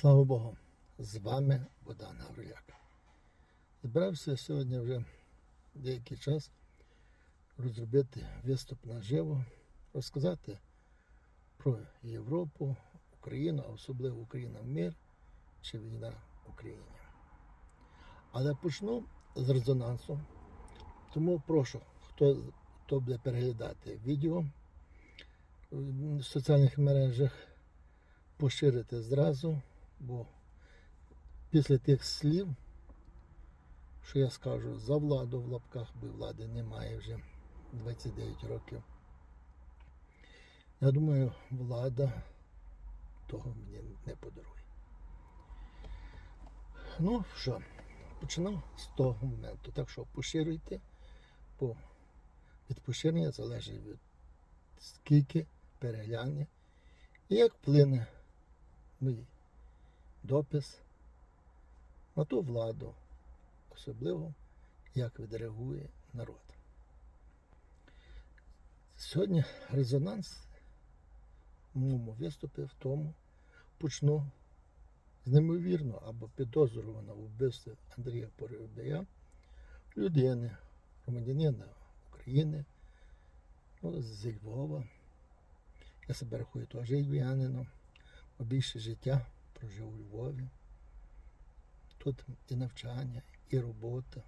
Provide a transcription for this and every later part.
Слава Богу, з вами Богдан Гавриляк. Збирався сьогодні вже деякий час розробити виступ наживо, розказати про Європу, Україну, а особливо Україна в мир чи війна в Україні. Але почну з резонансу, тому прошу, хто, хто буде переглядати відео в соціальних мережах, поширити зразу, бо після тих слів, що я скажу за владу в лапках, бо влади немає вже 29 років. Я думаю, влада того мені не подарує. Ну що, починав з того моменту. Так що поширюйте, бо від поширення залежить від скільки перегляне і як вплине мій допис на ту владу, особливо як відреагує народ. Сьогодні резонанс в моєму виступі в тому почну з неймовірно або підозрюваного вбивстві Андрія Поробія, людини, громадянина України, ну, зі Львова. Я себе рахую теж львів'янином, більше життя прожив у Львові. Тут і навчання, і робота,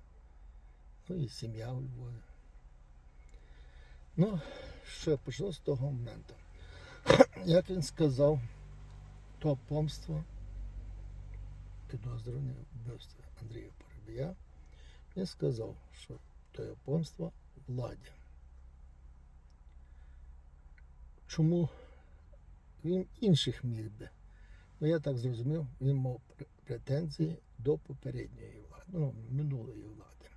ну і сім'я у Львові. Ну, що почну з того моменту. Як він сказав, то помство підозрюваний вбивство Андрія Поробія, він сказав, що то є помство владі. Чому він інших міг би? Ну, я так зрозумів, він мав претензії до попередньої влади, ну, минулої влади.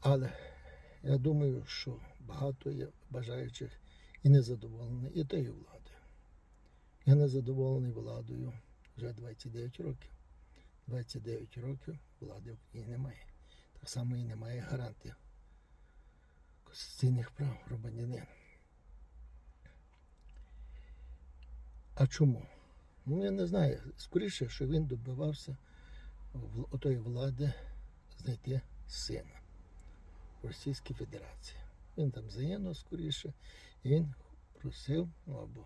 Але я думаю, що багато є бажаючих і незадоволені і тією владою. Я незадоволений владою вже 29 років. 29 років влади в Україні немає. Так само і немає гарантії конституційних прав громадянина. А чому? Ну, я не знаю. Скоріше, що він добивався в- отої влади знайти сина в Російській Федерації. Він там загинув скоріше, і він просив, ну або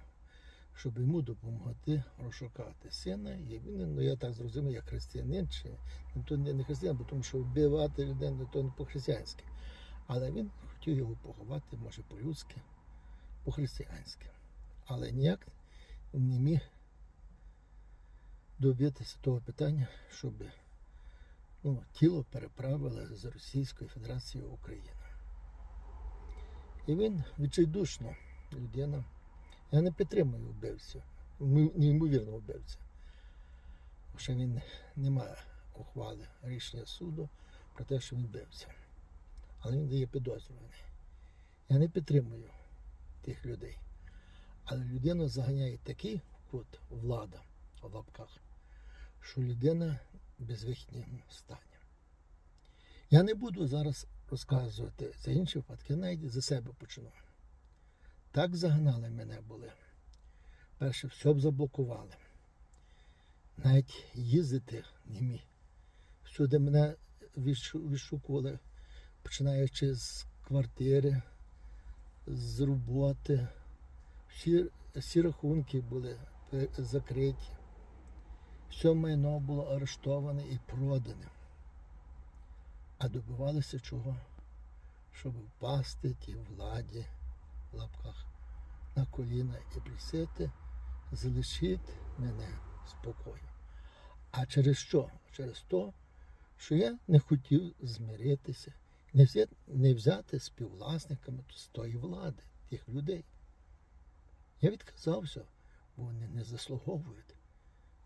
щоб йому допомогти розшукати сина. І він, ну я так зрозумів, як християнин, чи ну, то не, не християнин, бо тому що вбивати людей ну, то не по-християнськи. Але він хотів його поховати, може, по-людськи, по-християнськи. Але ніяк не міг добитися того питання, щоб ну, тіло переправили з Російської Федерації в Україну. І він відчайдушно людина. Я не підтримую вбивцю, неймовірного вбивця. Ще він не має ухвали рішення суду про те, що він вбивця. Але він дає підозрюваний. Я не підтримую тих людей. Але людину заганяє такий кут влада в лапках, що людина в безвихідному стані. Я не буду зараз розказувати за інші випадки, навіть за себе почну. Так загнали мене були. Перше, все б заблокували. Навіть їздити не міг. Всюди мене відшукували, починаючи з квартири, з роботи. Всі, всі рахунки були закриті. Все майно було арештоване і продане. А добивалися чого? Щоб впасти тій владі в лапках на коліна і просити, залишіть мене спокою. А через що? Через те, що я не хотів змиритися, не взяти, не взяти співвласниками з тої влади, тих людей. Я відказався, бо вони не заслуговують.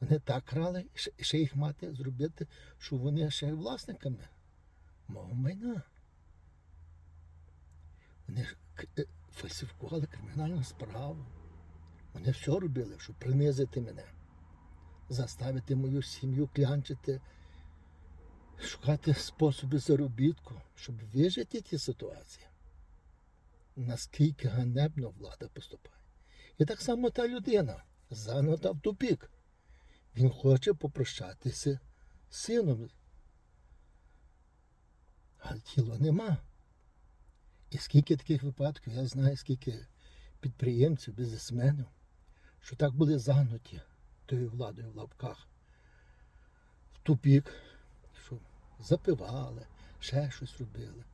Вони так крали, ще- їх мати зробити, що вони ще власниками мого майна. Вони е, фальсифікували кримінальну справу. Вони все робили, щоб принизити мене, заставити мою сім'ю клянчити, шукати способи заробітку, щоб вижити ті ситуації. Наскільки ганебно влада поступає. І так само та людина загнута в тупік. Він хоче попрощатися з сином. А тіла нема. І скільки таких випадків, я знаю, скільки підприємців, бізнесменів, що так були загнуті тою владою в лапках в тупік, що запивали, ще щось робили.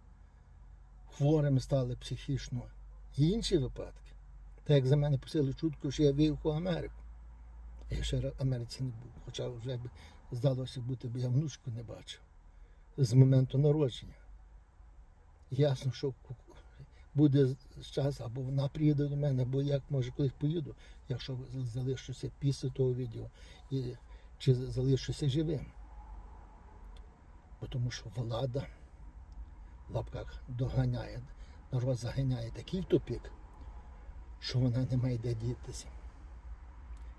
Хворими стали психічно. І інші випадки. Так як за мене посили чутку, що я виїхав у Америку. Я ще в Америці не був. Хоча вже б здалося бути, бо я внучку не бачив з моменту народження. Ясно, що буде час, або вона приїде до мене, або як може колись поїду, якщо залишуся після того відео, і, чи залишуся живим. Тому що влада в лапках доганяє, народ заганяє такий тупік, що вона не має де дітися.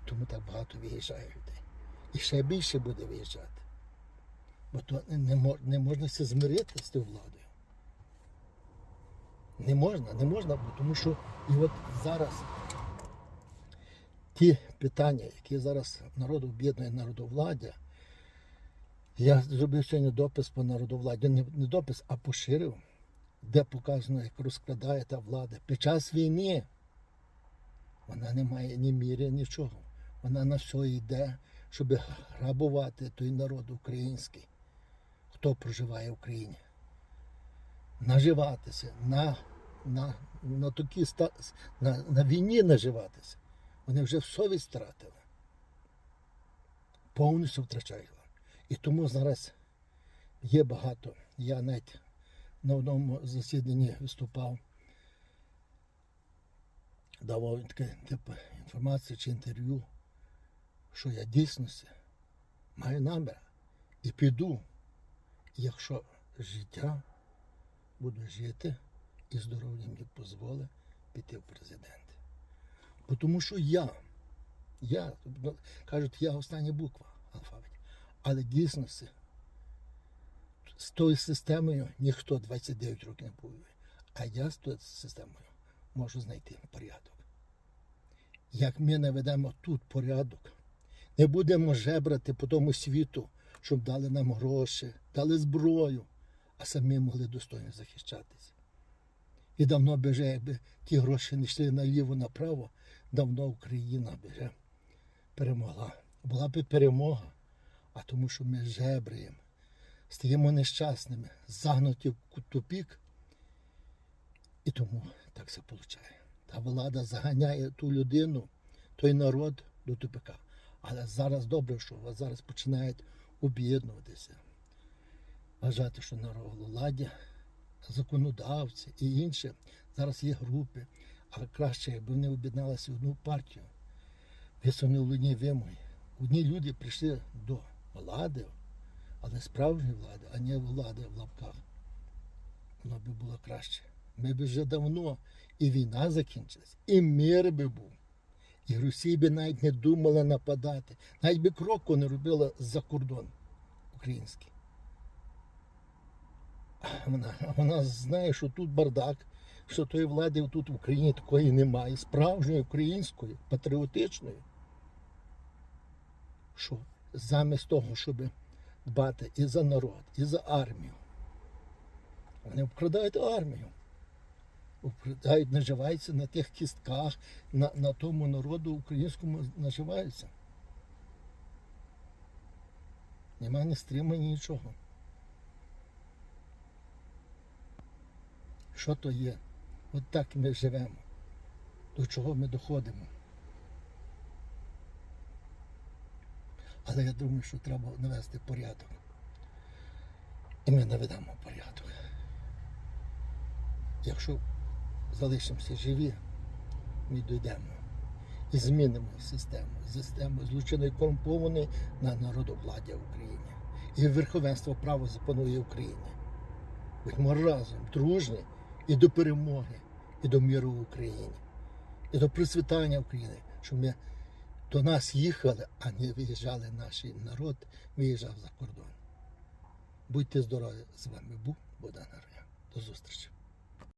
Тому так багато виїжджає людей. І ще більше буде виїжджати. Бо то не, не можна се змирити з тою владою. Не можна, не можна, бо тому що і от зараз ті питання, які зараз народ об'єднує народовладдя, я зробив сьогодні допис по народовладді, не, не допис, а поширив, де показано, як розкрадає та влада. Під час війни вона не має ні міри, нічого. Вона на все йде, щоб грабувати той народ український, хто проживає в Україні. Наживатися, на, на, на, такі, на, на війні наживатися. Вони вже совість втратили. Повністю втрачають. І тому зараз є багато. Я навіть на одному засіданні виступав, давав таке типу інформацію чи інтерв'ю, що я дійсності маю намір і піду, якщо життя буду жити і здоров'я мені дозволить піти в президенти. Тому що я, я, кажуть, я остання буква в алфавіті. Але дійсності з тою системою ніхто 29 років не повоює. А я з тою системою можу знайти порядок. Як ми наведемо тут порядок, не будемо жебрати по тому світу, щоб дали нам гроші, дали зброю, а самі могли достойно захищатися. І давно би якби ті гроші не йшли наліво, направо, давно Україна би перемогла. Була би перемога, а тому, що ми жебраємо, стаємо нещасними, загнуті в тупік, і тому так все виходить. Та влада заганяє ту людину, той народ до тупика. Але зараз добре, що вас зараз починають об'єднуватися, вважати, що народ владі, законодавці і інше. Зараз є групи, але краще, якби вони об'єдналися в одну партію, висунули одні вимоги. Одні люди прийшли до влади, але справжньої влади, а не влади в лапках. Воно би було краще. Ми б вже давно і війна закінчилась, і мир би був. І Росія би навіть не думала нападати, навіть би кроку не робила за кордон український. Вона, вона знає, що тут бардак, що тої влади тут в Україні такої немає, справжньої української, патріотичної. Що замість того, щоб дбати і за народ, і за армію, вони обкрадають армію. Обкрадають, наживаються на тих кістках, на, на тому народу українському наживаються. Нема ні стримання, нічого. Що то є? От так ми живемо. До чого ми доходимо. Але я думаю, що треба навести порядок. І ми наведемо порядок. Якщо залишимося живі, ми дійдемо і змінимо систему. Систему злочинної корумпованої на народовладдя в Україні. І верховенство права запанує Україні. Будьмо разом, дружні і до перемоги, і до миру в Україні, і до процвітання України, щоб ми до нас їхали, а не виїжджали наш народ, виїжджав за кордон. Будьте здорові! З вами був Богдан Ар'ян. До зустрічі!